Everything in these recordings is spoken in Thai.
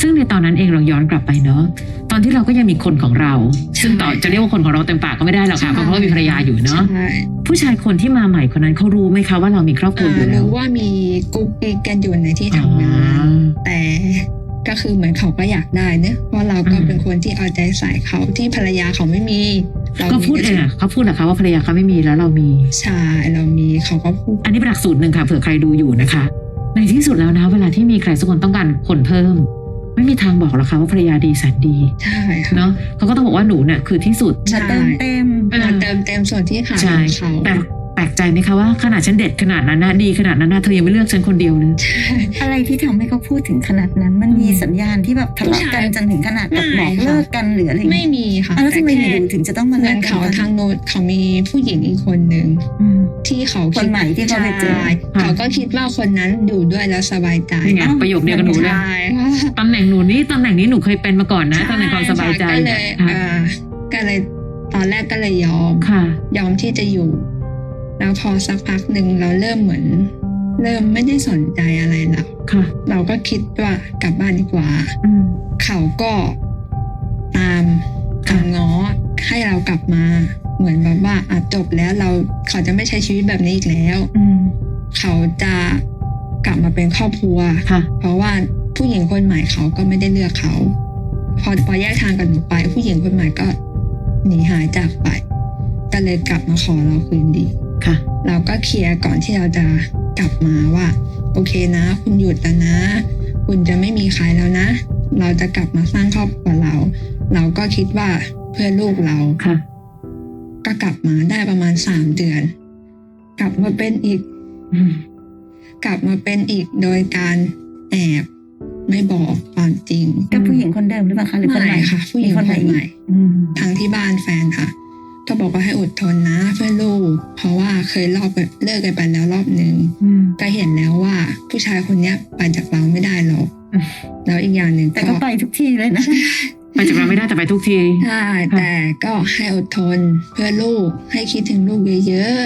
ซึ่งในตอนนั้นเองเราย้อนกลับไปเนอะตอนที่เราก็ยังมีคนของเรา ซึ่งต่อจะเรียกว่าคนของเราเต็มปากก็ไม่ได้หรอกค่ะเพราะเขามีภรรยาอยู่เนาะใช่ผู้ชายคนที่มาใหม่คนนั้นเขารู้ไหมคะว่าเรามีครอบครัวอ่าอยู่แล้วรู้ว่ามีกุ๊กกิ๊กกันอยู่ในที่ทำงานแต่ก็คือเหมือนเขาก็อยากได้เนอะเพราะเราก็อืมเป็นคนที่เอาใจใส่เขาที่ภรรยาเขาไม่มีเราก็มีพูดเองอะเขาพูดเหรอคะว่าภรรยาเขาไม่มีแล้วเรามีใช่เรามีเขาก็พูดอันนี้เป็นหลักสูตรหนึ่งค่ะเผื่อใครดูอยู่นะคะ ในที่สุดแล้วนะ เวลาที่มีใครสักคนต้องการคนเพิ่ม ไม่มีทางบอกหรอกค่ะว่าภรรยาดีแสนดีใช่ค่ะเนาะเขาก็ต้องบอกว่าหนูเนี่ยคือที่สุดใช่มาเติมเต็มมาเติมเต็มส่วนที่ขาดใช่ของเขา แต่ แปลกใจไหมคะว่าขนาดฉันเด็ดขนาดนั้นนะดีขนาดนั้นนะเธอยังไม่เลือกฉันคนเดียวเลย อะไรที่ทำให้เขาพูดถึงขนาดนั้น มันมีอืมสัญญาณที่แบบทะเลาะกันจนถึงขนาดแบบบอกเลิกกันหรืออะไรอย่างไม่เงี้ยมีค่ะอะแล้วทำไมแต่อแค่ยู่ๆถึงจะต้องมาเหมืเลิอนกกัเขาทางโน้นเขามีผู้หญิงอีกคนหนึ่งอืมที่เขาคนใหม่ที่เขาไปเจอ ใช่เขาก็คิดว่าคนนั้นอยู่ด้วยแล้วสบายใจนี่ไงประโยคเดียวกับหนูเลย ใช่ค่ะตำแหน่งหนูนี่ตำแหน่งนี้หนูเคยเป็นมาก่อนนะตำแหน่งความสบายใจก็เลยค่ะอ่าก็เลยตอนแรกก็เลยยอม ค่ะ ยอมที่จะอยู่ แล้วพอสักพักหนึ่งเราเริ่มเหมือน เริ่มไม่ได้สนใจอะไรแล้วค่ะ เราก็คิดว่ากลับบ้านดีกว่าอืมเขาก็ตามค่ะตามง้อให้เรากลับมา เหมือนแบบว่าอะจบแล้วเราเขาจะไม่ใช้ชีวิตแบบนี้อีกแล้วอืมเขาจะกลับมาเป็นครอบครัวค่ะเพราะว่าผู้หญิงคนใหม่เขาก็ไม่ได้เลือกเขา พอพอแยกทางกันหนูไป ผู้หญิงคนใหม่ก็หนีหายจากไปก็เลยกลับมาขอเราคืนดี ค่ะ เราก็เคลียร์ก่อนที่เราจะกลับมาว่า โอเคนะ คุณหยุดแล้วนะ คุณจะไม่มีใครแล้วนะ เราจะกลับมาสร้างครอบครัวเรา เราก็คิดว่าเพื่อลูกเราค่ะ ก็กลับมาได้ประมาณสามเดือน กลับมาเป็นอีกอืมกลับมาเป็นอีกโดยการแอบไม่บอกความจริงกับผู้หญิงคนเดิมหรือเปล่าคะหรือคนใหม่ค่ะ ผู้หญิงมีคนใหม่ใหม่อีกอืมทางที่บ้านแฟนค่ะ ก็บอกว่าให้อดทนนะเพื่อลูก เพราะว่าเคยรอบแบบเลิกกันไปแล้วรอบหนึ่งอืมก็เห็นแล้วว่าผู้ชายคนเนี้ยไปจากเราไม่ได้หรอกอืมแล้วอีกอย่างหนึ่งแต่ก็ไปทุกที่เลยนะไปจากเราไม่ได้แต่ไปทุกทีใช่แต่ก็ให้อดทนเพื่อลูกให้คิดถึงลูกเยอะ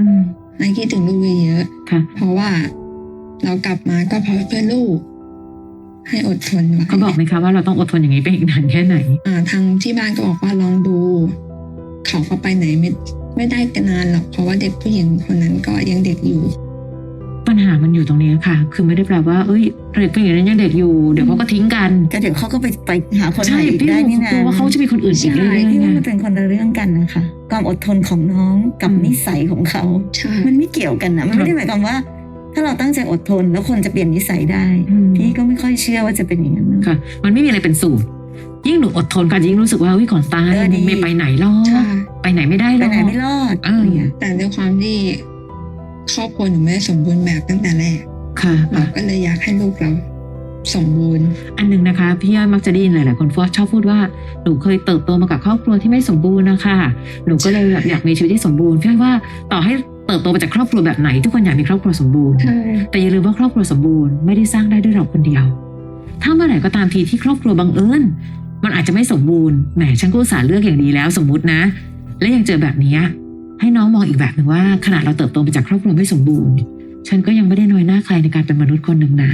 อืมๆให้คิดถึงลูกเยอะค่ะๆเพราะว่าเรากลับมาก็เพราะเพื่อลูก ให้อดทนไว้เขาบอกไหมคะว่าเราต้องอดทนอย่างนี้ไปอีกนานแค่ไหน อ่าทางที่บ้านก็บอกว่าลองดู เขาก็ไปไหนไม่ไม่ได้กันนานหรอกเพราะว่าเด็กผู้หญิงคนนั้นก็ยังเด็กอยู่ ปัญหามันอยู่ตรงนี้ค่ะ คือไม่ได้แปลว่าเอ้ยเด็กผู้หญิงนั้นยังเด็กอยู่เดี๋ยวเขาก็ทิ้งกันก็เดี๋ยวเขาก็ไปไปหาคนใหใช่ม่อีกพี่ได้รู้นี่นะกลัวว่าเขาจะมีคนอื่นอีกเรื่อยๆพี่ไงว่ามันเป็นคนละเรื่องกันนะคะความอดทนของน้องกับอืมนิสัยของเขาใช่มันไม่เกี่ยวกันนะมันไม่ได้หมายความว่า ถ้าเราตั้งใจอดทนแล้วคนจะเปลี่ยนนิสัยได้อืมพี่ก็ไม่ค่อยเชื่อว่าจะเป็นอย่างนั้นนะค่ะ มันไม่มีอะไรเป็นสูตร ยิ่งหนูอดทนกันยิ่งรู้สึกว่าวิก่อนตายเออดี ไม่ไปไหนหรอกใช่ไปไหนไม่ได้หรไปอก ไหนไม่รอดเอออะไรเงี้ยแต่ด้วยความที่ครอบครัวหนูไม่ได้สมบูรณ์แบบตั้งแต่แรกค่ะเราก็เลยอยากให้ลูกเราสมบูรณ์ อันหนึงนะคะพี่ย่อยมักจะได้ยินหลายๆคนชอบพูดว่าหนูเคยเติบโตมากับครอบครัวที่ไม่สมบูรณ์นะคะหนูก็เลยแบบอยากมีชีวิตที่สมบูรณ์พี่ย่อยว่าต่อให้เติบโตมาจากครอบครัวแบบไหน ทุกคนอยากมีครอบครัวสมบูรณ์ ใช่ แต่อย่าลืมว่าครอบครัวสมบูรณ์ไม่ได้สร้างได้ด้วยเราคนเดียว ถ้าเมื่อไหร่ก็ตามทีที่ครอบครัวบังเอิญมันอาจจะไม่สมบูรณ์แหมฉันก็สาเลือกอย่างดีแล้วสมมุตินะ และยังเจอแบบนี้ให้น้องมองอีกแบบหนึ่งว่าขนาดเราเติบโตมาจากครอบครัวไม่สมบูรณ์ ฉันก็ยังไม่ได้น้อยหน้าใครในการเป็นมนุษย์คนหนึ่งนะ